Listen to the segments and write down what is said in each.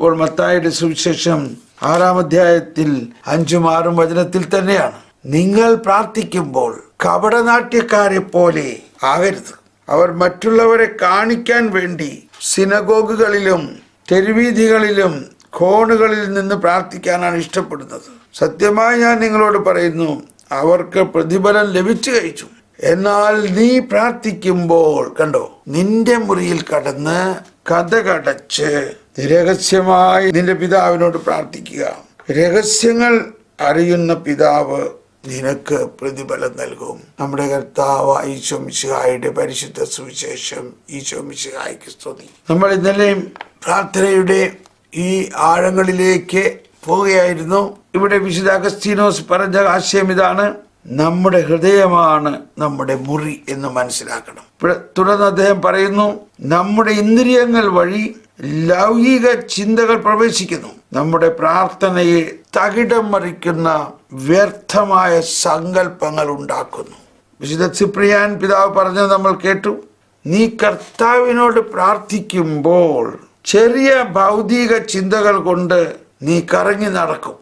ഇപ്പോൾ മത്തായുടെ സുവിശേഷം ആറാം അധ്യായത്തിൽ അഞ്ചും ആറും വചനത്തിൽ തന്നെയാണ്. നിങ്ങൾ പ്രാർത്ഥിക്കുമ്പോൾ കപടനാട്യക്കാരെ പോലെ ആകരുത് അവർ മറ്റുള്ളവരെ കാണിക്കാൻ വേണ്ടി സിനഗോഗുകളിലും തെരുവീതികളിലും കോണുകളിൽ നിന്ന് പ്രാർത്ഥിക്കാനാണ് ഇഷ്ടപ്പെടുന്നത്. സത്യമായി ഞാൻ നിങ്ങളോട് പറയുന്നു അവർക്ക് പ്രതിഫലം ലഭിച്ചു കഴിച്ചു. എന്നാൽ നീ പ്രാർത്ഥിക്കുമ്പോൾ കണ്ടോ നിന്റെ മുറിയിൽ കടന്ന് കഥ കടച്ച് രഹസ്യമായി നിന്റെ പിതാവിനോട് പ്രാർത്ഥിക്കുക. രഹസ്യങ്ങൾ അറിയുന്ന പിതാവ് നിനക്ക് പ്രതിഫലം നൽകും. നമ്മുടെ കർത്താവ് ഈശോ മിശിഹായുടെ പരിശുദ്ധ സുവിശേഷം ഈശോ മിശിഹായ്ക്ക് സ്തുതി. നമ്മൾ ഇന്നലെയും പ്രാർത്ഥനയുടെ ഈ ആഴങ്ങളിലേക്ക് പോവുകയായിരുന്നു. ഇവിടെ വിശുദ്ധ അഗസ്തീനോസ് പറഞ്ഞ ആശയം ഇതാണ്. നമ്മുടെ ഹൃദയമാണ് നമ്മുടെ മുറി എന്ന് മനസ്സിലാക്കണം. തുടർന്ന് അദ്ദേഹം പറയുന്നു നമ്മുടെ ഇന്ദ്രിയങ്ങൾ വഴി ലൗകിക ചിന്തകൾ പ്രവേശിക്കുന്നു. നമ്മുടെ പ്രാർത്ഥനയെ തകിടം മറിക്കുന്ന വ്യർത്ഥമായ സങ്കല്പങ്ങൾ ഉണ്ടാക്കുന്നു. വിശുദ്ധ സിപ്രിയാൻ പിതാവ് പറഞ്ഞത് നമ്മൾ കേട്ടു. നീ കർത്താവിനോട് പ്രാർത്ഥിക്കുമ്പോൾ ചെറിയ ഭൗതിക ചിന്തകൾ കൊണ്ട് നീ കറങ്ങി നടക്കും.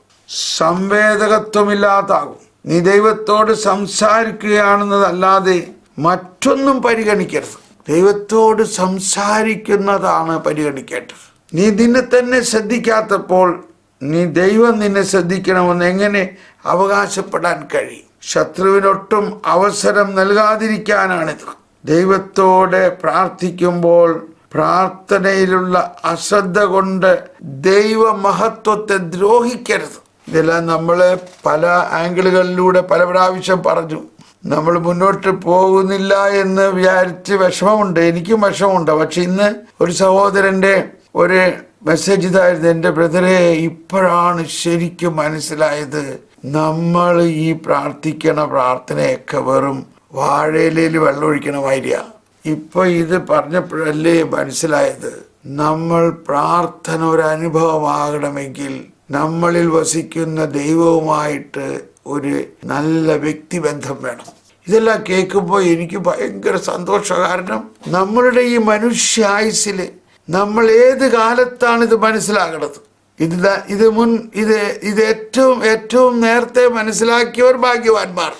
സംവേദകത്വമില്ലാതാകും. നീ ദൈവത്തോട് സംസാരിക്കുകയാണെന്നതല്ലാതെ മറ്റൊന്നും പരിഗണിക്കരുത്. ദൈവത്തോട് സംസാരിക്കുന്നതാണ് പരിഗണിക്കേണ്ടത്. നീ നിന്നെ തന്നെ ശ്രദ്ധിക്കാത്തപ്പോൾ നീ ദൈവം നിന്നെ ശ്രദ്ധിക്കണമെന്ന് എങ്ങനെ അവകാശപ്പെടാൻ കഴിയും? ശത്രുവിനൊട്ടും അവസരം നൽകാതിരിക്കാനാണിത്. ദൈവത്തോടെ പ്രാർത്ഥിക്കുമ്പോൾ പ്രാർത്ഥനയിലുള്ള അശ്രദ്ധ കൊണ്ട് ദൈവ മഹത്വത്തെ ദ്രോഹിക്കരുത്. ഇതെല്ലാം നമ്മൾ പല ആംഗിളുകളിലൂടെ പല പ്രാവശ്യം പറഞ്ഞു. നമ്മൾ മുന്നോട്ട് പോകുന്നില്ല എന്ന് വിചാരിച്ച് വിഷമമുണ്ട്. എനിക്കും വിഷമമുണ്ട്. പക്ഷെ ഇന്ന് ഒരു സഹോദരന്റെ ഒരു മെസ്സേജ് ഇതായിരുന്നു. എന്റെ ബ്രദറെ ഇപ്പോഴാണ് ശരിക്കും മനസ്സിലായത്. നമ്മൾ ഈ പ്രാർത്ഥിക്കണ പ്രാർത്ഥനയൊക്കെ വെറും വാഴയിലയിൽ വെള്ളമൊഴിക്കണ വാര്യ ഇപ്പൊ ഇത് പറഞ്ഞപ്പോഴല്ലേ മനസ്സിലായത്. നമ്മൾ പ്രാർത്ഥന ഒരു അനുഭവമാകണമെങ്കിൽ നമ്മളിൽ വസിക്കുന്ന ദൈവവുമായിട്ട് ഒരു നല്ല വ്യക്തിബന്ധം വേണം. ഇതെല്ലാം കേൾക്കുമ്പോൾ എനിക്ക് ഭയങ്കര സന്തോഷം. കാരണം നമ്മളുടെ ഈ മനുഷ്യായുസിൽ നമ്മൾ ഏത് കാലത്താണ് ഇത് മനസ്സിലാകണത്? ഇത് ഇത് മുൻ ഇത് ഇത് ഏറ്റവും ഏറ്റവും നേരത്തെ മനസ്സിലാക്കിയവർ ഭാഗ്യവാന്മാർ.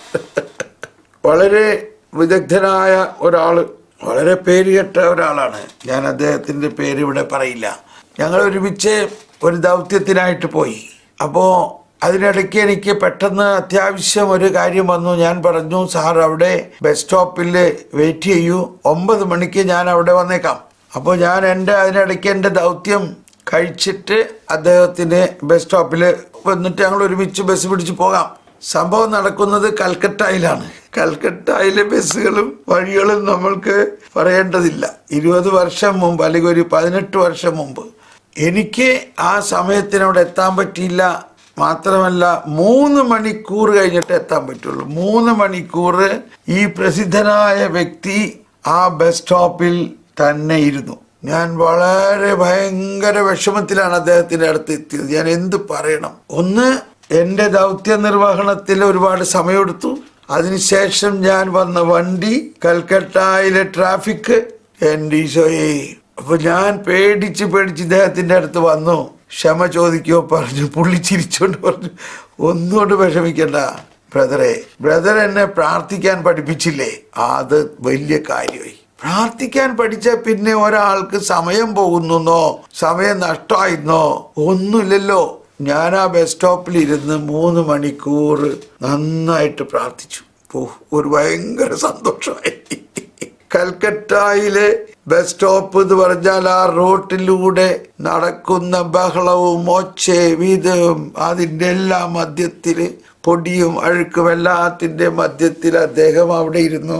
വളരെ വിദഗ്ധനായ ഒരാൾ വളരെ പേരുകെട്ട ഒരാളാണ്. ഞാൻ അദ്ദേഹത്തിന്റെ പേര് ഇവിടെ പറയില്ല. ഞങ്ങൾ ഒരുമിച്ച് ഒരു ദൗത്യത്തിനായിട്ട് പോയി. അപ്പോൾ അതിനിടയ്ക്ക് എനിക്ക് പെട്ടെന്ന് അത്യാവശ്യം ഒരു കാര്യം വന്നു. ഞാൻ പറഞ്ഞു സാർ അവിടെ ബസ് സ്റ്റോപ്പിൽ വെയിറ്റ് ചെയ്യൂ. ഒമ്പത് മണിക്ക് ഞാൻ അവിടെ വന്നേക്കാം. അപ്പോൾ ഞാൻ എന്റെ അതിനിടയ്ക്ക് എന്റെ ദൗത്യം കഴിച്ചിട്ട് അദ്ദേഹത്തിന് ബസ് സ്റ്റോപ്പിൽ വന്നിട്ട് ഞങ്ങൾ ഒരുമിച്ച് ബസ് പിടിച്ച് പോകാം. സംഭവം നടക്കുന്നത് കൽക്കട്ടയിലാണ്. കൽക്കട്ടയിലെ ബസ്സുകളും വഴികളും നമ്മൾക്ക് പറയേണ്ടതില്ല. ഇരുപത് വർഷം മുമ്പ് അല്ലെങ്കിൽ ഒരു പതിനെട്ട് വർഷം മുമ്പ്. എനിക്ക് ആ സമയത്തിനവിടെ എത്താൻ പറ്റിയില്ല. മാത്രമല്ല മൂന്ന് മണിക്കൂർ കഴിഞ്ഞിട്ട് എത്താൻ പറ്റുള്ളൂ. മൂന്ന് മണിക്കൂർ ഈ പ്രസിദ്ധനായ വ്യക്തി ആ ബസ് സ്റ്റോപ്പിൽ തന്നെ ഇരുന്നു. ഞാൻ വളരെ ഭയങ്കര വിഷമത്തിലാണ് അദ്ദേഹത്തിന്റെ അടുത്ത് എത്തിയത്. ഞാൻ എന്ത് പറയണം? ഒന്ന് എന്റെ ദൗത്യ നിർവഹണത്തിൽ ഒരുപാട് സമയമെടുത്തു. അതിനുശേഷം ഞാൻ വന്ന വണ്ടി കൽക്കട്ടയിലെ ട്രാഫിക് എന്റെ ഈശോയെ. അപ്പൊ ഞാൻ പേടിച്ച് പേടിച്ച് ഇദ്ദേഹത്തിന്റെ അടുത്ത് വന്നു. ക്ഷമ ചോദിക്കുകയോ പറഞ്ഞു പുള്ളി ചിരിച്ചോണ്ട് പറഞ്ഞു ഒന്നുകൊണ്ട് വിഷമിക്കണ്ട ബ്രദറെ. ബ്രദർ എന്നെ പ്രാർത്ഥിക്കാൻ പഠിപ്പിച്ചില്ലേ? അത് വലിയ കാര്യമായി. പ്രാർത്ഥിക്കാൻ പഠിച്ച പിന്നെ ഒരാൾക്ക് സമയം പോകുന്നോ സമയം നഷ്ടമായിരുന്നോ? ഒന്നുമില്ലല്ലോ. ഞാൻ ആ ബസ് സ്റ്റോപ്പിൽ ഇരുന്ന് മൂന്ന് മണിക്കൂർ നന്നായിട്ട് പ്രാർത്ഥിച്ചു. ഒരു ഭയങ്കര സന്തോഷമായി. കൽക്കട്ടയിലെ ബസ് സ്റ്റോപ്പ് എന്ന് പറഞ്ഞാൽ ആ റോട്ടിലൂടെ നടക്കുന്ന ബഹളവും ഒച്ചയും ഇതും അതിന്റെ എല്ലാ മധ്യത്തിൽ പൊടിയും അഴുക്കും എല്ലാത്തിന്റെ മധ്യത്തിൽ അദ്ദേഹം അവിടെ ഇരുന്നു.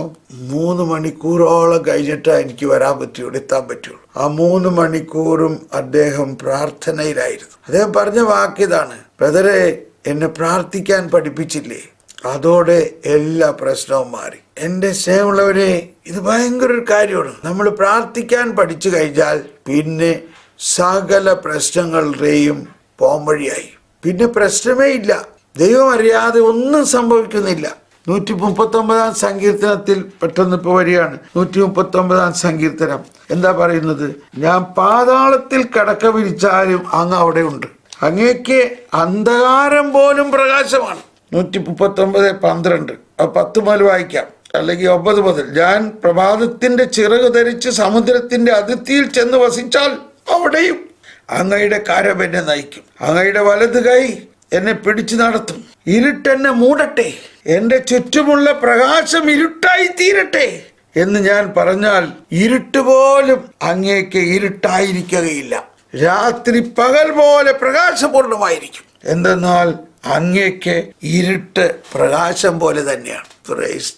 മൂന്ന് മണിക്കൂറോളം കഴിഞ്ഞിട്ടാണ് എനിക്ക് വരാൻ പറ്റുള്ളൂ എത്താൻ പറ്റുള്ളൂ. ആ മൂന്ന് മണിക്കൂറും അദ്ദേഹം പ്രാർത്ഥനയിലായിരുന്നു. അദ്ദേഹം പറഞ്ഞ വാക്കിതാണ് ബ്രദറെ എന്നെ പ്രാർത്ഥിക്കാൻ പഠിപ്പിച്ചില്ലേ? അതോടെ എല്ലാ പ്രശ്നവും മാറി. എന്റെ സ്നേഹമുള്ളവരെ ഇത് ഭയങ്കര ഒരു കാര്യമാണ്. നമ്മൾ പ്രാർത്ഥിക്കാൻ പഠിച്ചു കഴിഞ്ഞാൽ പിന്നെ സകല പ്രശ്നങ്ങളുടെയും പോംവഴിയായി. പിന്നെ പ്രശ്നമേ ഇല്ല. ദൈവം അറിയാതെ ഒന്നും സംഭവിക്കുന്നില്ല. നൂറ്റി മുപ്പത്തി ഒമ്പതാം സങ്കീർത്തനത്തിൽ പെട്ടെന്ന് ഇപ്പൊ വരികയാണ്. നൂറ്റി മുപ്പത്തി ഒമ്പതാം സങ്കീർത്തനം. എന്താ പറയുന്നത്? ഞാൻ പാതാളത്തിൽ കടക്ക വിരിച്ചാലും അങ്ങ് അവിടെ ഉണ്ട്. അങ്ങേക്ക് അന്ധകാരം പോലും പ്രകാശമാണ്. നൂറ്റി മുപ്പത്തൊമ്പത് പന്ത്രണ്ട്. ആ പത്ത് മുതൽ വായിക്കാം. അല്ലെങ്കിൽ ഒമ്പത് മുതൽ. ഞാൻ പ്രഭാതത്തിന്റെ ചിറക് ധരിച്ച് സമുദ്രത്തിന്റെ അതിർത്തിയിൽ ചെന്ന് വസിച്ചാൽ അവിടെയും അങ്ങയുടെ കാരം എന്നെ നയിക്കും. അങ്ങയുടെ വലത് കൈ എന്നെ പിടിച്ചു നടത്തും. ഇരുട്ടെന്നെ മൂടട്ടെ. എന്റെ ചുറ്റുമുള്ള പ്രകാശം ഇരുട്ടായി തീരട്ടെ എന്ന് ഞാൻ പറഞ്ഞാൽ ഇരുട്ട് പോലും അങ്ങേക്ക് ഇരുട്ടായിരിക്കുകയില്ല. രാത്രി പകൽ പോലെ പ്രകാശപൂർണമായിരിക്കും. എന്തെന്നാൽ അങ്ങേക്ക് ഇരുട്ട് പ്രകാശം പോലെ തന്നെയാണ്. Praise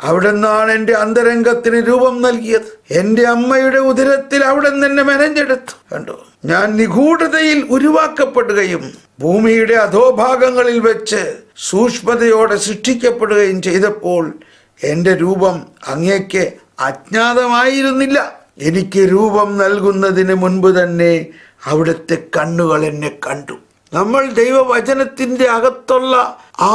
അവിടെ നിന്നാണ് എന്റെ അന്തരംഗത്തിന് രൂപം നൽകിയത്. എന്റെ അമ്മയുടെ ഉദരത്തിൽ അവിടെ എന്നെ മെനഞ്ഞെടുത്തു. കണ്ടു? ഞാൻ നിഗൂഢതയിൽ ഉരുവാക്കപ്പെടുകയും ഭൂമിയുടെ അധോഭാഗങ്ങളിൽ വെച്ച് സൂക്ഷ്മതയോടെ സൃഷ്ടിക്കപ്പെടുകയും ചെയ്തപ്പോൾ എന്റെ രൂപം അങ്ങേക്ക് അജ്ഞാതമായിരുന്നില്ല. എനിക്ക് രൂപം നൽകുന്നതിന് മുൻപ് തന്നെ അവിടുത്തെ കണ്ണുകൾ എന്നെ കണ്ടു. നമ്മൾ ദൈവവചനത്തിന്റെ അകത്തുള്ള ആ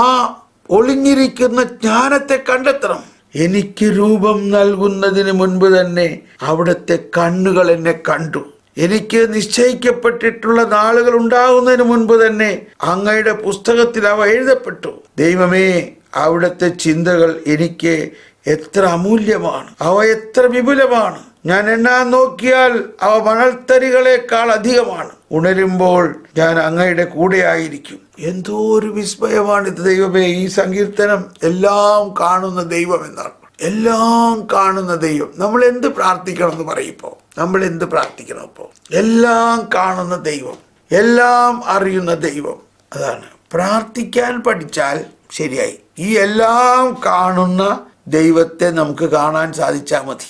ഒളിഞ്ഞിരിക്കുന്ന ജ്ഞാനത്തെ കണ്ടെത്തണം. എനിക്ക് രൂപം നൽകുന്നതിന് മുൻപ് തന്നെ അവിടുത്തെ കണ്ണുകൾ എന്നെ കണ്ടു. എനിക്ക് നിശ്ചയിക്കപ്പെട്ടിട്ടുള്ള നാളുകൾ ഉണ്ടാകുന്നതിന് മുൻപ് തന്നെ അങ്ങയുടെ പുസ്തകത്തിൽ അവ എഴുതപ്പെട്ടു. ദൈവമേ അവിടുത്തെ ചിന്തകൾ എനിക്ക് എത്ര അമൂല്യമാണ്. അവ എത്ര വിപുലമാണ്. ഞാൻ എണ്ണാൻ നോക്കിയാൽ അവ മണൽത്തരികളെക്കാൾ അധികമാണ്. ഉണരുമ്പോൾ ഞാൻ അങ്ങയുടെ കൂടെയായിരിക്കും. എന്തോ ഒരു വിസ്മയമാണ് ഇത് ദൈവമേ. ഈ സങ്കീർത്തനം എല്ലാം കാണുന്ന ദൈവം എന്നാണ് എല്ലാം കാണുന്ന ദൈവം. നമ്മൾ എന്ത് പ്രാർത്ഥിക്കണം എന്ന് പറയുമ്പോൾ നമ്മൾ എന്ത് പ്രാർത്ഥിക്കണം ഇപ്പോൾ എല്ലാം കാണുന്ന ദൈവം. എല്ലാം അറിയുന്ന ദൈവം. അതാണ്. പ്രാർത്ഥിക്കാൻ പഠിച്ചാൽ ശരിയായി. ഈ എല്ലാം കാണുന്ന ദൈവത്തെ നമുക്ക് കാണാൻ സാധിച്ചാൽ മതി.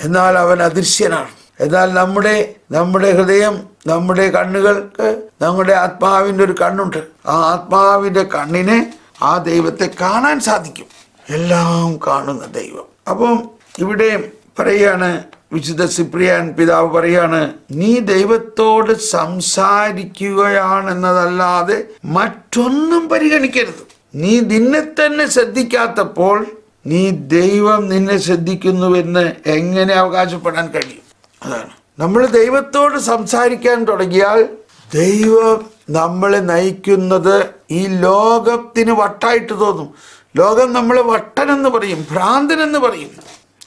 എന്നാൽ അവൻ അദൃശ്യനാണ്. എന്നാൽ നമ്മുടെ നമ്മുടെ ഹൃദയം നമ്മുടെ കണ്ണുകൾക്ക് നമ്മുടെ ആത്മാവിന്റെ ഒരു കണ്ണുണ്ട്. ആ ആത്മാവിന്റെ കണ്ണിനെ ആ ദൈവത്തെ കാണാൻ സാധിക്കും. എല്ലാം കാണുന്ന ദൈവം. അപ്പം ഇവിടെ പറയാണ് വിശുദ്ധ സിപ്രിയാൻ പിതാവ് പറയാണ് നീ ദൈവത്തോട് സംസാരിക്കുകയാണെന്നതല്ലാതെ മറ്റൊന്നും പരിഗണിക്കരുത്. നീ നിന്നെ തന്നെ ശ്രദ്ധിക്കാത്തപ്പോൾ നീ ദൈവം നിന്നെ ശ്രദ്ധിക്കുന്നുവെന്ന് എങ്ങനെ അവകാശപ്പെടാൻ കഴിയും? അതാണ്. നമ്മൾ ദൈവത്തോട് സംസാരിക്കാൻ തുടങ്ങിയാൽ ദൈവം നമ്മളെ നയിക്കുന്നത് ഈ ലോകത്തിന് വട്ടായിട്ട് തോന്നും. ലോകം നമ്മളെ വട്ടനെന്ന് പറയും ഭ്രാന്തനെന്ന് പറയും.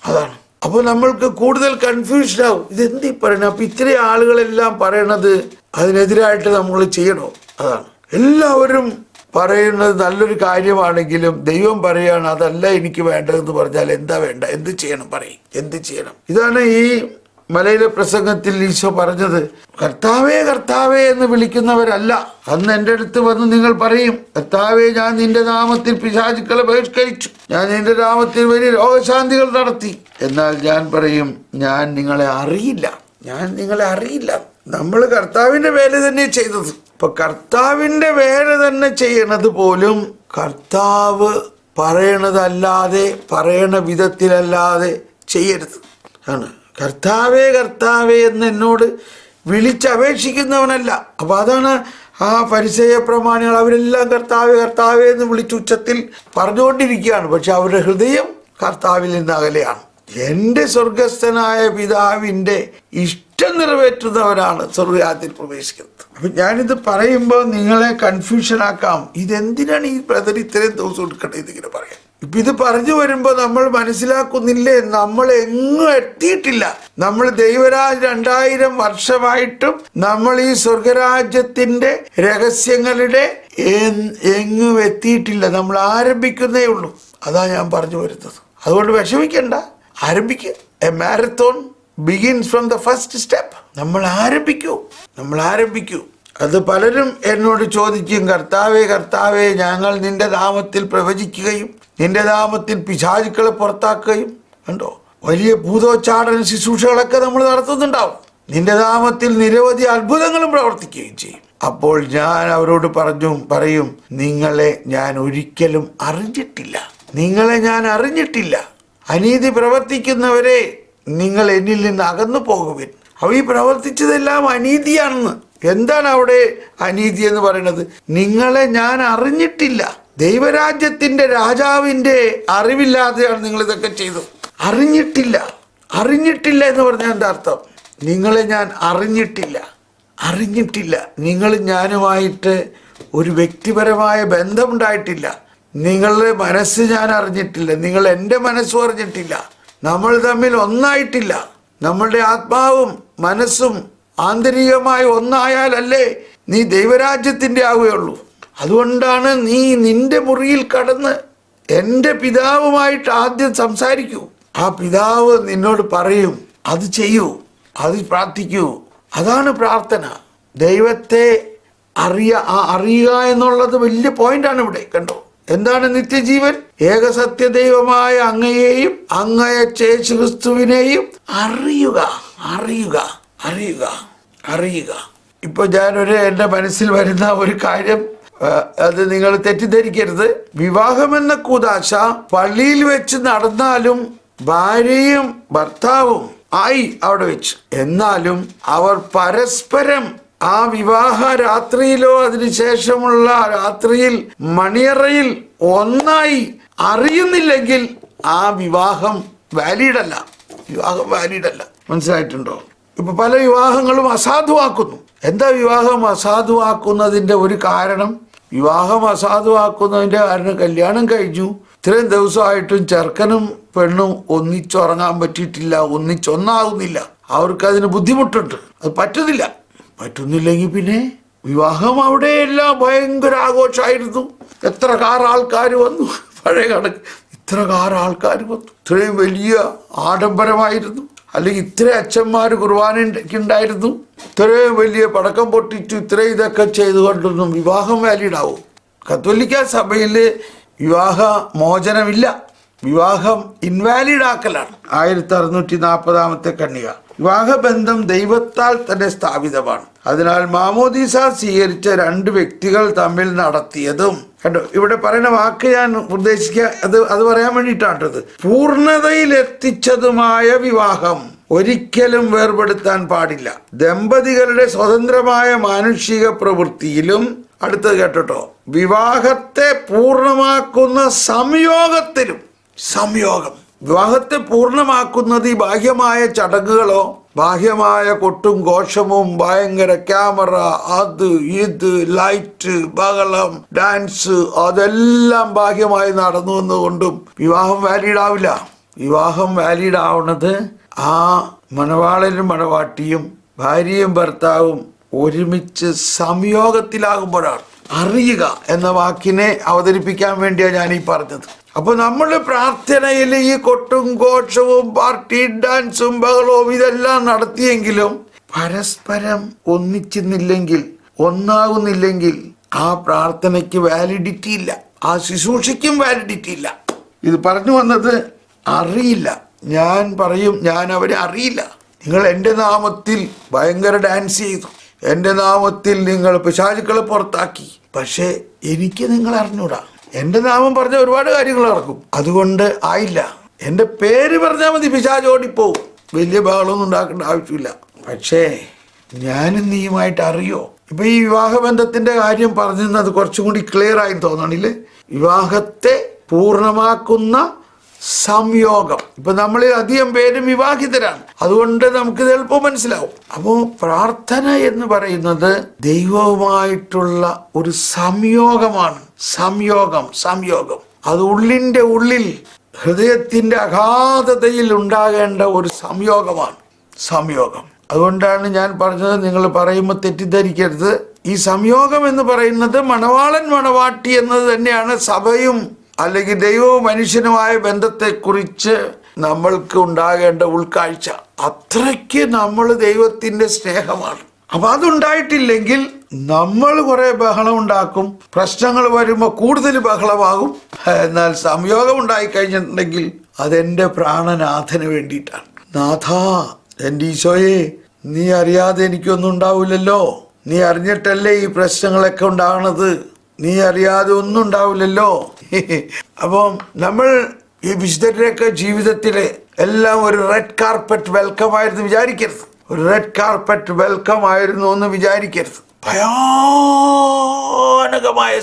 അതാണ്. അപ്പോൾ നമ്മൾക്ക് കൂടുതൽ കൺഫ്യൂഷൻ ആവും. ഇതെന്ത് അപ്പം അപ്പൊ ഇത്രയും ആളുകളെല്ലാം പറയണത് അതിനെതിരായിട്ട് നമ്മൾ ചെയ്യണോ? അതാണ്. എല്ലാവരും പറയുന്നത് നല്ലൊരു കാര്യമാണെങ്കിലും ദൈവം പറയുകയാണ് അതല്ല എനിക്ക് വേണ്ടതെന്ന് പറഞ്ഞാൽ എന്താ വേണ്ട? എന്ത് ചെയ്യണം? പറയും. എന്ത് ചെയ്യണം? ഇതാണ് ഈ മലയിലെ പ്രസംഗത്തിൽ ഈശോ പറഞ്ഞത്. കർത്താവേ കർത്താവേ എന്ന് വിളിക്കുന്നവരല്ല. അന്ന് എന്റെ അടുത്ത് വന്ന് നിങ്ങൾ പറയും കർത്താവേ ഞാൻ നിന്റെ നാമത്തിൽ പിശാചുക്കളെ ബഹിഷ്കരിച്ചു. ഞാൻ നിന്റെ നാമത്തിൽ വലിയ രോഗശാന്തികൾ നടത്തി. എന്നാൽ ഞാൻ പറയും ഞാൻ നിങ്ങളെ അറിയില്ല. ഞാൻ നിങ്ങളെ അറിയില്ല. നമ്മൾ കർത്താവിന്റെ വേല തന്നെ ചെയ്തത്. ഇപ്പൊ കർത്താവിന്റെ വേല തന്നെ ചെയ്യണത് പോലും കർത്താവ് പറയണതല്ലാതെ പറയണ വിധത്തിലല്ലാതെ ചെയ്യരുത്. ആണ്. കർത്താവേ കർത്താവേ എന്ന് എന്നോട് വിളിച്ചപേക്ഷിക്കുന്നവനല്ല. അപ്പോൾ അതാണ് ആ പരിചയ പ്രമാണികൾ അവരെല്ലാം കർത്താവേ കർത്താവേ എന്ന് വിളിച്ച് ഉച്ചത്തിൽ പറഞ്ഞുകൊണ്ടിരിക്കുകയാണ്. പക്ഷെ അവരുടെ ഹൃദയം കർത്താവിൽ നിന്ന് അകലെയാണ്. എന്റെ സ്വർഗസ്ഥനായ പിതാവിന്റെ ഇഷ്ടം നിറവേറ്റുന്നവരാണ് സ്വർഗരാജ്യത്തിൽ പ്രവേശിക്കുന്നത്. അപ്പൊ ഞാനിത് പറയുമ്പോൾ നിങ്ങളെ കൺഫ്യൂഷൻ ആക്കാം. ഇതെന്തിനാണ് ഈ ബ്രദർ ഇത്രയും ദിവസം എടുക്കേണ്ടത് ഇതിങ്ങനെ പറയാൻ ഇപ്പൊ ഇത് പറഞ്ഞു വരുമ്പോൾ നമ്മൾ മനസ്സിലാക്കുന്നില്ലേ? നമ്മൾ എങ്ങും എത്തിയിട്ടില്ല. നമ്മൾ ദൈവരാജ് രണ്ടായിരം വർഷമായിട്ടും നമ്മൾ ഈ സ്വർഗരാജ്യത്തിന്റെ രഹസ്യങ്ങളുടെ എങ്ങും എത്തിയിട്ടില്ല. നമ്മൾ ആരംഭിക്കുന്നേ ഉള്ളൂ. അതാ ഞാൻ പറഞ്ഞു വരുന്നത്. അതുകൊണ്ട് വിഷമിക്കണ്ട. ആരംഭിക്കുക a marathon begins from the first step നമ്മൾ ആരംഭിക്കൂ. നമ്മൾ ആരംഭിക്കൂ. അത് പലരും എന്നോട് ചോദിക്കും കർത്താവേ കർത്താവേ ഞങ്ങൾ നിന്റെ നാമത്തിൽ പ്രവചിക്കുകയും നിന്റെ നാമത്തിൽ പിശാചുക്കളെ പുറത്താക്കുകയും കണ്ടോ? വലിയ ഭൂതോച്ചാടന ശുശ്രൂഷകളൊക്കെ നമ്മൾ നടത്തുന്നുണ്ടാവും. നിന്റെ നാമത്തിൽ നിരവധി അത്ഭുതങ്ങളും പ്രവർത്തിക്കുകയും ചെയ്യും. അപ്പോൾ ഞാൻ അവരോട് പറഞ്ഞു പറയും നിങ്ങളെ ഞാൻ ഒരിക്കലും അറിഞ്ഞിട്ടില്ല. നിങ്ങളെ ഞാൻ അറിഞ്ഞിട്ടില്ല. അനീതി പ്രവർത്തിക്കുന്നവരെ നിങ്ങൾ എന്നിൽ നിന്ന് അകന്നു പോകുവിൻ. അവ ഈ പ്രവർത്തിച്ചതെല്ലാം അനീതിയാണെന്ന്. എന്താണ് അവിടെ അനീതി എന്ന് പറയുന്നത്? നിങ്ങളെ ഞാൻ അറിഞ്ഞിട്ടില്ല. ദൈവരാജ്യത്തിന്റെ രാജാവിന്റെ അറിവില്ലാതെയാണ് നിങ്ങൾ ഇതൊക്കെ ചെയ്തത്. അറിഞ്ഞിട്ടില്ല. അറിഞ്ഞിട്ടില്ല എന്ന് പറഞ്ഞാൽ എന്താ അർത്ഥം? നിങ്ങളെ ഞാൻ അറിഞ്ഞിട്ടില്ല. അറിഞ്ഞിട്ടില്ല. നിങ്ങൾ ഞാനുമായിട്ട് ഒരു വ്യക്തിപരമായ ബന്ധമുണ്ടായിട്ടില്ല. നിങ്ങളുടെ മനസ്സ് ഞാൻ അറിഞ്ഞിട്ടില്ല. നിങ്ങൾ എന്റെ മനസ്സും അറിഞ്ഞിട്ടില്ല. നമ്മൾ തമ്മിൽ ഒന്നായിട്ടില്ല. നമ്മളുടെ ആത്മാവും മനസ്സും ആന്തരികമായി ഒന്നായാലല്ലേ നീ ദൈവരാജ്യത്തിന്റെ ആവുകയുള്ളൂ. അതുകൊണ്ടാണ് നീ നിന്റെ മുറിയിൽ കടന്ന് എന്റെ പിതാവുമായിട്ട് ആദ്യം സംസാരിക്കൂ. ആ പിതാവ് നിന്നോട് പറയും അത് ചെയ്യൂ അത് പ്രാർത്ഥിക്കൂ. അതാണ് പ്രാർത്ഥന. ദൈവത്തെ അറിയ ആ അറിയുക എന്നുള്ളത് വലിയ പോയിന്റാണ് ഇവിടെ കണ്ടോ? എന്താണ് നിത്യജീവൻ? ഏകസത്യ ദൈവമായ അങ്ങയെയും അങ്ങയച്ച ക്രിസ്തുവിനെയും അറിയുക അറിയുക അറിയുക അറിയുക. ഇപ്പൊ ഞാനൊരു എന്റെ മനസ്സിൽ വരുന്ന ഒരു കാര്യം അത് നിങ്ങൾ തെറ്റിദ്ധരിക്കരുത്. വിവാഹമെന്ന കൂതാശ പള്ളിയിൽ വെച്ച് നടന്നാലും ഭാര്യയും ഭർത്താവും ആയി അവിടെ വെച്ച്. എന്നാലും അവർ പരസ്പരം ആ വിവാഹ രാത്രിയിലോ അതിനുശേഷമുള്ള രാത്രിയിൽ മണിയറയിൽ ഒന്നായി അറിയുന്നില്ലെങ്കിൽ ആ വിവാഹം വാലിഡ് അല്ല വിവാഹം വാലിഡ് അല്ല മനസ്സിലായിട്ടുണ്ടോ? ഇപ്പൊ പല വിവാഹങ്ങളും അസാധുവാക്കുന്നു. എന്താ വിവാഹം അസാധുവാക്കുന്നതിന്റെ ഒരു കാരണം? വിവാഹം അസാധുവാക്കുന്നതിന്റെ കാരണം കല്യാണം കഴിഞ്ഞു. ഇത്രയും ദിവസമായിട്ടും ചെറുക്കനും പെണ്ണും ഒന്നിച്ചുറങ്ങാൻ പറ്റിയിട്ടില്ല ഒന്നിച്ചൊന്നാകുന്നില്ല അവർക്ക് അതിന് ബുദ്ധിമുട്ടുണ്ട്. അത് പറ്റുന്നില്ല. പറ്റുന്നില്ലെങ്കിൽ പിന്നെ വിവാഹം അവിടെ എല്ലാം ഭയങ്കര ആഘോഷമായിരുന്നു എത്ര കാർ ആൾക്കാർ വന്നു? പഴയ കണക്ക്. ഇത്ര കാർ ആൾക്കാർ വന്നു. ഇത്രയും വലിയ ആഡംബരമായിരുന്നു. അല്ലെങ്കിൽ ഇത്ര അച്ഛന്മാർ കുർബാനയ്ക്കുണ്ടായിരുന്നു. ഇത്രയും വലിയ പടക്കം പൊട്ടിച്ചു ഇത്രയും ഇതൊക്കെ ചെയ്തുകൊണ്ടൊന്നും വിവാഹം വാലിഡ് ആവും കത്തോലിക്ക സഭയിൽ വിവാഹ മോചനമില്ല. വിവാഹം ഇൻവാലിഡ് ആക്കലാണ് ആയിരത്തി അറുന്നൂറ്റി നാൽപ്പതാമത്തെ കണ്ണിക വിവാഹബന്ധം ദൈവത്താൽ തന്നെ സ്ഥാപിതമാണ്. അതിനാൽ മാമോദീസ സ്വീകരിച്ച രണ്ട് വ്യക്തികൾ തമ്മിൽ നടത്തിയതും. കണ്ടോ ഇവിടെ പറയുന്ന വാക്ക് ഞാൻ ഉദ്ദേശിക്കുക അത് അത് പറയാൻ വേണ്ടിയിട്ടാണത് പൂർണതയിൽ എത്തിച്ചതുമായ വിവാഹം ഒരിക്കലും വേർപെടുത്താൻ പാടില്ല. ദമ്പതികളുടെ സ്വതന്ത്രമായ മാനുഷിക പ്രവൃത്തിയിലും അടുത്തത് കേട്ടോ വിവാഹത്തെ പൂർണമാക്കുന്ന സംയോഗത്തിലും സംയോഗം. വിവാഹത്തെ പൂർണമാക്കുന്നത് ഈ ബാഹ്യമായ ചടങ്ങുകളോ ബാഹ്യമായ കൊട്ടും ഘോഷവും ഭയങ്കര ക്യാമറ അത് ഇത് ലൈറ്റ് ബഹളം ഡാൻസ് അതെല്ലാം ബാഹ്യമായി നടന്നു വന്നുകൊണ്ടും വിവാഹം വാലിഡ് ആവില്ല. വിവാഹം വാലിഡ് ആവണത് ആ മണവാളനും മണവാട്ടിയും ഭാര്യയും ഭർത്താവും ഒരുമിച്ച് സംയോഗത്തിലാകുമ്പോഴാണ്. അറിയുക എന്ന വാക്കിനെ അവതരിപ്പിക്കാൻ വേണ്ടിയാണ് ഞാൻ ഈ പറഞ്ഞത്. അപ്പൊ നമ്മൾ പ്രാർത്ഥനയിൽ ഈ കൊട്ടും ഘോഷവും പാർട്ടി ഡാൻസും ബഹളവും ഇതെല്ലാം നടത്തിയെങ്കിലും പരസ്പരം ഒന്നിച്ചിരുന്നില്ലെങ്കിൽ ഒന്നാകുന്നില്ലെങ്കിൽ ആ പ്രാർത്ഥനയ്ക്ക് വാലിഡിറ്റി ഇല്ല. ആ ശുശ്രൂഷയ്ക്കും വാലിഡിറ്റി ഇല്ല. ഇത് പറഞ്ഞു വന്നത് അറിയില്ല. ഞാൻ പറയും ഞാൻ അവരെ അറിയില്ല. നിങ്ങൾ എന്റെ നാമത്തിൽ ഭയങ്കര ഡാൻസ് ചെയ്തു. എന്റെ നാമത്തിൽ നിങ്ങൾ പിശാചുക്കളെ പുറത്താക്കി. പക്ഷേ എനിക്ക് നിങ്ങൾ അറിഞ്ഞൂടാ. എന്റെ നാമം പറഞ്ഞ ഒരുപാട് കാര്യങ്ങൾ നടക്കും. അതുകൊണ്ട് ആയില്ല. എന്റെ പേര് പറഞ്ഞാൽ മതി പിശാജ് ഓടിപ്പോവും. വലിയ ബഹളമൊന്നും ഉണ്ടാക്കേണ്ട ആവശ്യമില്ല. പക്ഷേ ഞാനും നീയുമായിട്ട് അറിയോ? ഇപ്പൊ ഈ വിവാഹബന്ധത്തിന്റെ കാര്യം പറഞ്ഞത് കുറച്ചും കൂടി ക്ലിയർ ആയി തോന്നണില്ലേ? വിവാഹത്തെ പൂർണമാക്കുന്ന സംയോഗം. ഇപ്പൊ നമ്മളിൽ അധികം പേരും വിവാഹിതരാണ്. അതുകൊണ്ട് നമുക്ക് ഇത് എളുപ്പം മനസ്സിലാവും. അപ്പോൾ പ്രാർത്ഥന എന്ന് പറയുന്നത് ദൈവവുമായിട്ടുള്ള ഒരു സംയോഗമാണ്. സംയോഗം സംയോഗം. അത് ഉള്ളിന്റെ ഉള്ളിൽ ഹൃദയത്തിന്റെ അഗാധതയിൽ ഉണ്ടാകേണ്ട ഒരു സംയോഗമാണ്. സംയോഗം. അതുകൊണ്ടാണ് ഞാൻ പറഞ്ഞത് നിങ്ങൾ പറയുമ്പോൾ തെറ്റിദ്ധരിക്കരുത്. ഈ സംയോഗം എന്ന് പറയുന്നത് മണവാളൻ മണവാട്ടി എന്നത് തന്നെയാണ് സഭയും അല്ലെങ്കിൽ ദൈവവും മനുഷ്യനുമായ ബന്ധത്തെക്കുറിച്ച് നമ്മൾക്ക് ഉണ്ടാകേണ്ട ഉൾക്കാഴ്ച അത്രയ്ക്ക് നമ്മൾ ദൈവത്തിന്റെ സ്നേഹമാണ്. അപ്പം അതുണ്ടായിട്ടില്ലെങ്കിൽ നമ്മൾ കുറേ ബഹളം ഉണ്ടാക്കും പ്രശ്നങ്ങൾ വരുമ്പോൾ കൂടുതൽ ബഹളമാകും. എന്നാൽ സംയോഗം ഉണ്ടായിക്കഴിഞ്ഞിട്ടുണ്ടെങ്കിൽ അതെന്റെ പ്രാണനാഥന് വേണ്ടിയിട്ടാണ്. നാഥാ എന്റെ ഈശോയെ നീ അറിയാതെ എനിക്കൊന്നും ഉണ്ടാവില്ലല്ലോ. നീ അറിഞ്ഞിട്ടല്ലേ ഈ പ്രശ്നങ്ങളൊക്കെ ഉണ്ടാവണത് നീ അറിയാതെ ഒന്നും ഉണ്ടാവില്ലല്ലോ. അപ്പം നമ്മൾ ഈ വിശുദ്ധരുടെയൊക്കെ ജീവിതത്തിലെ എല്ലാം ഒരു റെഡ് കാർപ്പറ്റ് വെൽക്കം ആയിരുന്നു വിചാരിക്കരുത്. ഒരു റെഡ് കാർപ്പറ്റ് വെൽക്കം ആയിരുന്നു എന്ന് വിചാരിക്കരുത്. ഭയാനകമായ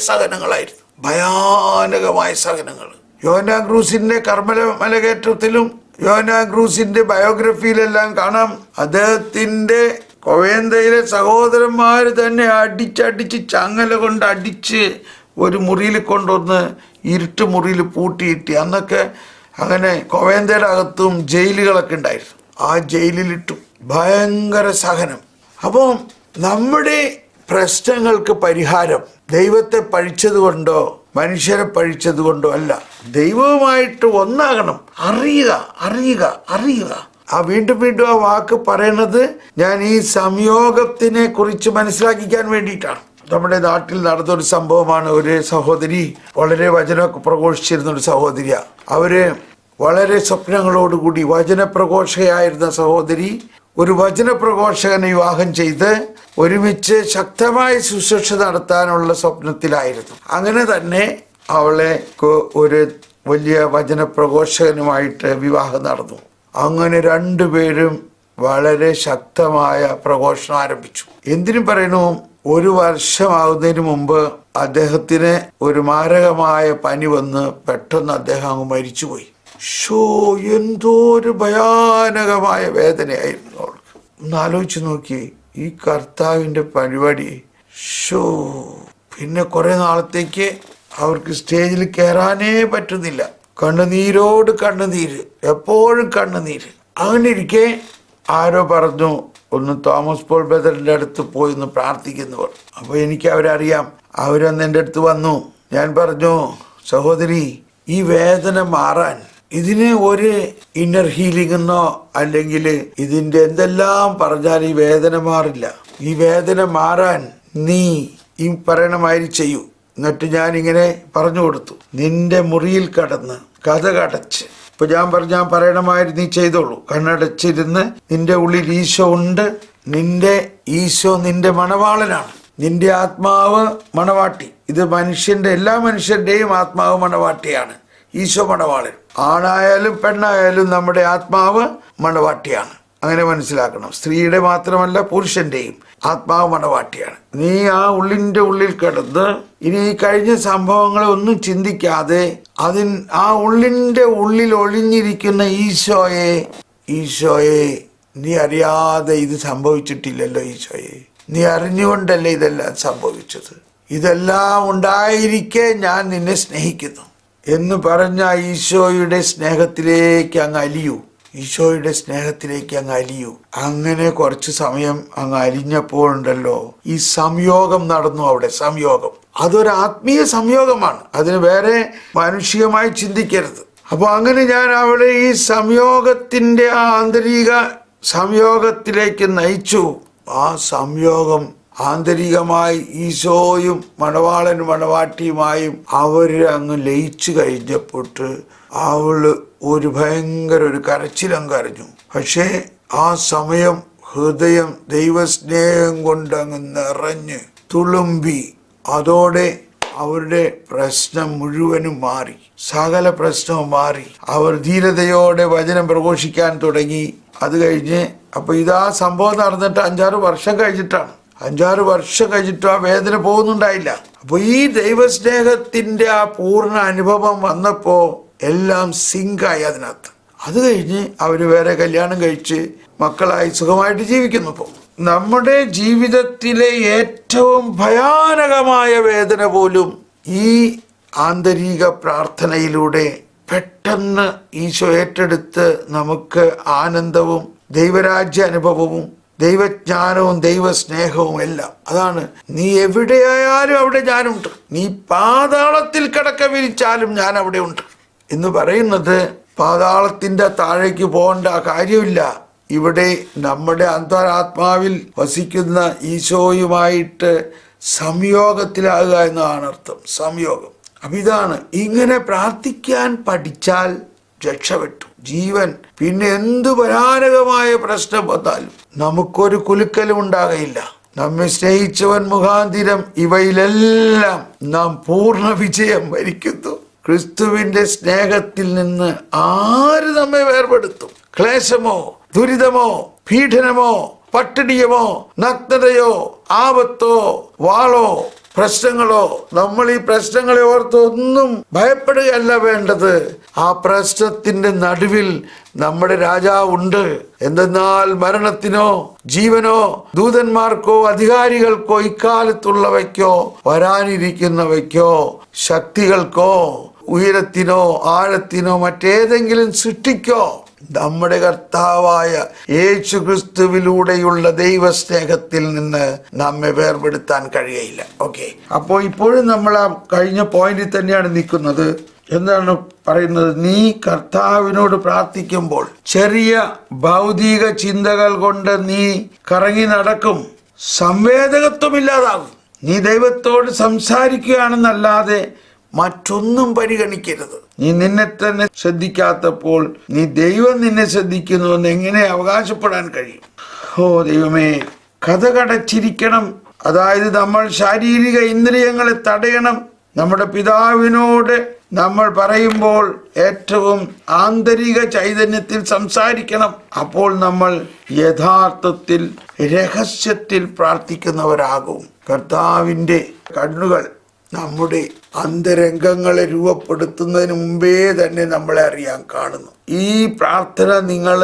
സഹനങ്ങളായിരുന്നു ഭയാനകമായ സഹനങ്ങൾ യോന ക്രൂസിന്റെ കർമ്മല മലകേറ്റത്തിലും യോന ക്രൂസിന്റെ ബയോഗ്രഫിയിലെല്ലാം കാണാം അദ്ദേഹത്തിന്റെ കൊവേന്തയിലെ സഹോദരന്മാർ തന്നെ അടിച്ചടിച്ച് ചങ്ങല കൊണ്ട് അടിച്ച് ഒരു മുറിയിൽ കൊണ്ടുവന്ന് ഇരുട്ട് മുറിയിൽ പൂട്ടിയിട്ട് അന്നൊക്കെ അങ്ങനെ കൊവേന്തയുടെ അകത്തും ജയിലുകളൊക്കെ ഉണ്ടായിരുന്നു. ആ ജയിലിലിട്ടു. ഭയങ്കര സഹനം. അപ്പം നമ്മുടെ പ്രശ്നങ്ങൾക്ക് പരിഹാരം ദൈവത്തെ പഴിച്ചത് കൊണ്ടോ മനുഷ്യരെ പഴിച്ചത് കൊണ്ടോ അല്ല. ദൈവവുമായിട്ട് ഒന്നാകണം. അറിയുക അറിയുക അറിയുക. ആ വീണ്ടും വീണ്ടും ആ വാക്ക് പറയുന്നത് ഞാൻ ഈ സംയോഗത്തിനെ കുറിച്ച് മനസ്സിലാക്കിക്കാൻ വേണ്ടിയിട്ടാണ്. നമ്മുടെ നാട്ടിൽ നടന്നൊരു സംഭവമാണ് ഒരു സഹോദരി വളരെ വചനമൊക്കെ പ്രഘോഷിച്ചിരുന്ന ഒരു സഹോദരിയ. അവർ വളരെ സ്വപ്നങ്ങളോടുകൂടി വചനപ്രഘോഷകയായിരുന്ന സഹോദരി ഒരു വചന പ്രഘോഷകനെ വിവാഹം ചെയ്ത് ഒരുമിച്ച് ശക്തമായ ശുശ്രൂഷ നടത്താനുള്ള സ്വപ്നത്തിലായിരുന്നു. അങ്ങനെ തന്നെ അവളെ ഒരു വലിയ വചന പ്രഘോഷകനുമായിട്ട് വിവാഹം നടന്നു. അങ്ങനെ രണ്ടുപേരും വളരെ ശക്തമായ പ്രഘോഷണം ആരംഭിച്ചു. എന്തിനും പറയുന്നു? ഒരു വർഷമാകുന്നതിന് മുമ്പ് അദ്ദേഹത്തിന് ഒരു മാരകമായ പനി വന്ന് പെട്ടെന്ന് അദ്ദേഹം അങ്ങ് മരിച്ചുപോയി. ഷോ എന്തോ ഒരു ഭയാനകമായ വേദനയായിരുന്നു അവൾക്ക്. ഒന്ന് ആലോചിച്ച് നോക്കി. ഈ കർത്താവിന്റെ പരിപാടി ഷോ പിന്നെ കുറെ നാളത്തേക്ക് അവർക്ക് സ്റ്റേജിൽ കയറാനേ പറ്റുന്നില്ല. കണ്ണുനീരോട് കണ്ണുനീര് എപ്പോഴും കണ്ണുനീര്. അങ്ങനെ ഇരിക്കെ ആരോ പറഞ്ഞു ഒന്ന് തോമസ് പോൾ ബദറിന്റെ അടുത്ത് പോയി ഒന്ന് പ്രാർത്ഥിക്കുന്നവർ അപ്പൊ എനിക്ക് അവരറിയാം. അവരന്ന് എന്റെ അടുത്ത് വന്നു. ഞാൻ പറഞ്ഞു സഹോദരി ഈ വേദന മാറാൻ ഇതിന് ഒരു ഇന്നർ ഹീലിംഗ് എന്നോ അല്ലെങ്കിൽ ഇതിന്റെ എന്തെല്ലാം പറഞ്ഞാൽ ഈ വേദന മാറില്ല. ഈ വേദന മാറാൻ നീ ഈ പറയണമാതിരി ചെയ്യൂ. എന്നിട്ട് ഞാനിങ്ങനെ പറഞ്ഞു കൊടുത്തു. നിന്റെ മുറിയിൽ കടന്ന് കഥ കടച്ച്. ഇപ്പൊ ഞാൻ പറഞ്ഞ ഞാൻ പറയണമായിരുന്നു നീ ചെയ്തോളൂ. കണ്ണടച്ചിരുന്ന് നിന്റെ ഉള്ളിൽ ഈശോ ഉണ്ട്. നിന്റെ ഈശോ നിന്റെ മണവാളനാണ്. നിന്റെ ആത്മാവ് മണവാട്ടി. ഇത് മനുഷ്യന്റെ എല്ലാ മനുഷ്യന്റെയും ആത്മാവ് മണവാട്ടിയാണ്. ഈശോ മണവാളൻ. ആണായാലും പെണ്ണായാലും നമ്മുടെ ആത്മാവ് മണവാട്ടിയാണ്. അങ്ങനെ മനസ്സിലാക്കണം. സ്ത്രീയുടെ മാത്രമല്ല പുരുഷന്റെയും ആത്മാവ് മണവാട്ടിയാണ്. നീ ആ ഉള്ളിന്റെ ഉള്ളിൽ കിടന്ന് ഇനി ഈ കഴിഞ്ഞ സംഭവങ്ങളെ ഒന്നും ചിന്തിക്കാതെ അതിൻ ആ ഉള്ളിന്റെ ഉള്ളിൽ ഒളിഞ്ഞിരിക്കുന്ന ഈശോയെ ഈശോയെ നീ അറിയാതെ ഇത് സംഭവിച്ചിട്ടില്ലല്ലോ ഈശോയെ. നീ അറിഞ്ഞുകൊണ്ടല്ലേ ഇതെല്ലാം സംഭവിച്ചത്? ഇതെല്ലാം ഉണ്ടായിരിക്കെ ഞാൻ നിന്നെ സ്നേഹിക്കുന്നു. എന്ന് പറഞ്ഞ ഈശോയുടെ സ്നേഹത്തിലേക്ക് അങ്ങ് അലിയൂ. ഈശോയുടെ സ്നേഹത്തിലേക്ക് അങ്ങ് അലിയൂ. അങ്ങനെ കുറച്ച് സമയം അങ്ങ് അലിഞ്ഞപ്പോഴുണ്ടല്ലോ ഈ സംയോഗം നടന്നു അവിടെ സംയോഗം. അതൊരു ആത്മീയ സംയോഗമാണ് അതിന് വേറെ മാനുഷികമായി ചിന്തിക്കരുത്. അപ്പോൾ അങ്ങനെ ഞാൻ അവിടെ ഈ സംയോഗത്തിന്റെ ആ ആന്തരിക സംയോഗത്തിലേക്ക് നയിച്ചു. ആ സംയോഗം ആന്തരികമായി ഈശോയും മണവാളനും മണവാട്ടിയുമായും അവർ അങ്ങ് ലയിച്ചു കഴിഞ്ഞപ്പോട്ട് അവൾ ഒരു ഭയങ്കര ഒരു കരച്ചിലം കരഞ്ഞു. പക്ഷേ ആ സമയം ഹൃദയം ദൈവസ്നേഹം കൊണ്ട് അങ്ങ് നിറഞ്ഞ് തുളുമ്പി. അതോടെ അവരുടെ പ്രശ്നം മുഴുവനും മാറി. സകല പ്രശ്നവും മാറി. അവർ ധീരതയോടെ വചനം പ്രഘോഷിക്കാൻ തുടങ്ങി. അത് കഴിഞ്ഞ് അപ്പൊ ഇതാ സംഭവം നടന്നിട്ട് അഞ്ചാറ് വർഷം കഴിഞ്ഞിട്ടാണ്. അഞ്ചാറ് വർഷം കഴിഞ്ഞിട്ട് ആ വേദന പോകുന്നുണ്ടായില്ല. അപ്പൊ ഈ ദൈവസ്നേഹത്തിന്റെ ആ പൂർണ അനുഭവം വന്നപ്പോ എല്ലാം സിങ്കായി അതിനകത്ത്. അത് കഴിഞ്ഞ് അവർ വേറെ കല്യാണം കഴിച്ച് മക്കളായി സുഖമായിട്ട് ജീവിക്കുന്നു ഇപ്പോൾ നമ്മുടെ ജീവിതത്തിലെ ഏറ്റവും ഭയാനകമായ വേദന പോലും ഈ ആന്തരിക പ്രാർത്ഥനയിലൂടെ പെട്ടെന്ന് ഈശോ ഏറ്റെടുത്ത് നമുക്ക് ആനന്ദവും ദൈവരാജ്യ അനുഭവവും ദൈവജ്ഞാനവും ദൈവസ്നേഹവും എല്ലാം. അതാണ് നീ എവിടെയായാലും അവിടെ ഞാനുണ്ട്. നീ പാതാളത്തിൽ കിടക്ക വിരിച്ചാലും ഞാൻ അവിടെ ഉണ്ട്. എന്ന് പറയുന്നത് പാതാളത്തിന്റെ താഴേക്ക് പോകേണ്ട കാര്യമില്ല. ഇവിടെ നമ്മുടെ അന്തരാത്മാവിൽ വസിക്കുന്ന ഈശോയുമായിട്ട് സംയോഗത്തിലാകുക എന്നതാണ് അർത്ഥം. സംയോഗം. അപ്പിതാണ് ഇങ്ങനെ പ്രാർത്ഥിക്കാൻ പഠിച്ചാൽ രക്ഷപ്പെട്ടു ജീവൻ പിന്നെ എന്ത് ഭയാനകമായ പ്രശ്നം വന്നാലും നമുക്കൊരു കുലുക്കലും ഉണ്ടാകയില്ല. നമ്മെ സ്നേഹിച്ചവൻ മുഖാന്തിരം ഇവയിലെല്ലാം നാം പൂർണ വിജയം വരിക്കുന്നു. ക്രിസ്തുവിന്റെ സ്നേഹത്തിൽ നിന്ന് ആര് നമ്മെ വേർപെടുത്തും? ക്ലേശമോ ദുരിതമോ പീഡനമോ പട്ടിണിയമോ നഗ്നതയോ ആപത്തോ വാളോ പ്രശ്നങ്ങളോ? നമ്മൾ ഈ പ്രശ്നങ്ങളെ ഓർത്ത് ഒന്നും ഭയപ്പെടുകയല്ല വേണ്ടത്. ആ പ്രശ്നത്തിന്റെ നടുവിൽ നമ്മുടെ രാജാവുണ്ട്. എന്തെന്നാൽ മരണത്തിനോ ജീവനോ ദൂതന്മാർക്കോ അധികാരികൾക്കോ ഇക്കാലത്തുള്ളവയ്ക്കോ വരാനിരിക്കുന്നവയ്ക്കോ ശക്തികൾക്കോ ഉയരത്തിനോ ആഴത്തിനോ മറ്റേതെങ്കിലും സൃഷ്ടിക്കോ. നമ്മുടെ കർത്താവായ യേശു ക്രിസ്തുവിലൂടെയുള്ള ദൈവസ്നേഹത്തിൽ നിന്ന് നമ്മെ വേർപെടുത്താൻ കഴിയയില്ല. ഓക്കെ. അപ്പോൾ ഇപ്പോഴും നമ്മൾ ആ കഴിഞ്ഞ പോയിന്റിൽ തന്നെയാണ് നിൽക്കുന്നത്. എന്താണ് പറയുന്നത്? നീ കർത്താവിനോട് പ്രാർത്ഥിക്കുമ്പോൾ ചെറിയ ഭൗതിക ചിന്തകൾ കൊണ്ട് നീ കറങ്ങി നടക്കും. സംവേദകത്വം ഇല്ലാതാകും. നീ ദൈവത്തോട് സംസാരിക്കുകയാണെന്നല്ലാതെ മറ്റൊന്നും പരിഗണിക്കരുത്. നീ നിന്നെ തന്നെ ശ്രദ്ധിക്കാത്തപ്പോൾ നീ ദൈവം നിന്നെ ശ്രദ്ധിക്കുന്നുവെന്ന് എങ്ങനെ അവകാശപ്പെടാൻ കഴിയും? ഓ ദൈവമേ കഥ കടച്ചിരിക്കണം. അതായത് നമ്മൾ ശാരീരിക ഇന്ദ്രിയങ്ങളെ തടയണം. നമ്മുടെ പിതാവിനോട് നമ്മൾ പറയുമ്പോൾ ഏറ്റവും ആന്തരിക ചൈതന്യത്തിൽ സംസാരിക്കണം. അപ്പോൾ നമ്മൾ യഥാർത്ഥത്തിൽ രഹസ്യത്തിൽ പ്രാർത്ഥിക്കുന്നവരാകും. കർത്താവിന്റെ കണ്ണുകൾ നമ്മുടെ അന്തരംഗങ്ങളെ രൂപപ്പെടുത്തുന്നതിന് മുമ്പേ തന്നെ നമ്മളെ അറിയാൻ കാണുന്നു. ഈ പ്രാർത്ഥന നിങ്ങൾ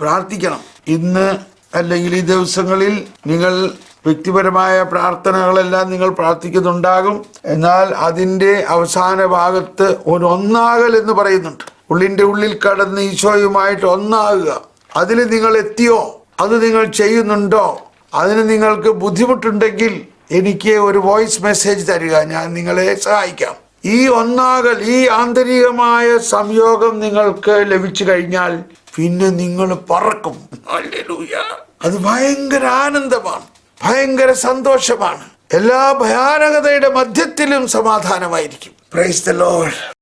പ്രാർത്ഥിക്കണം. ഇന്ന് അല്ലെങ്കിൽ ഈ ദിവസങ്ങളിൽ നിങ്ങൾ വ്യക്തിപരമായ പ്രാർത്ഥനകളെല്ലാം നിങ്ങൾ പ്രാർത്ഥിക്കുന്നുണ്ടാകും. എന്നാൽ അതിന്റെ അവസാന ഭാഗത്ത് ഒരു ഒന്നാകൽ എന്ന് പറയുന്നുണ്ട്. ഉള്ളിന്റെ ഉള്ളിൽ കടന്ന് ഈശോയുമായിട്ട് ഒന്നാകുക. അതിൽ നിങ്ങൾ എത്തിയോ? അത് നിങ്ങൾ ചെയ്യുന്നുണ്ടോ? അതിന് നിങ്ങൾക്ക് ബുദ്ധിമുട്ടുണ്ടെങ്കിൽ എനിക്ക് ഒരു വോയിസ് മെസ്സേജ് തരിക ഞാൻ നിങ്ങളെ സഹായിക്കാം. ഈ ഒന്നാകൽ ഈ ആന്തരികമായ സംയോഗം നിങ്ങൾക്ക് ലഭിച്ചു കഴിഞ്ഞാൽ പിന്നെ നിങ്ങൾ പറക്കും. അത് ഭയങ്കര ആനന്ദമാണ് ഭയങ്കര സന്തോഷമാണ്. എല്ലാ ഭയാനകതയുടെ മധ്യത്തിലും സമാധാനമായിരിക്കും. Praise the lord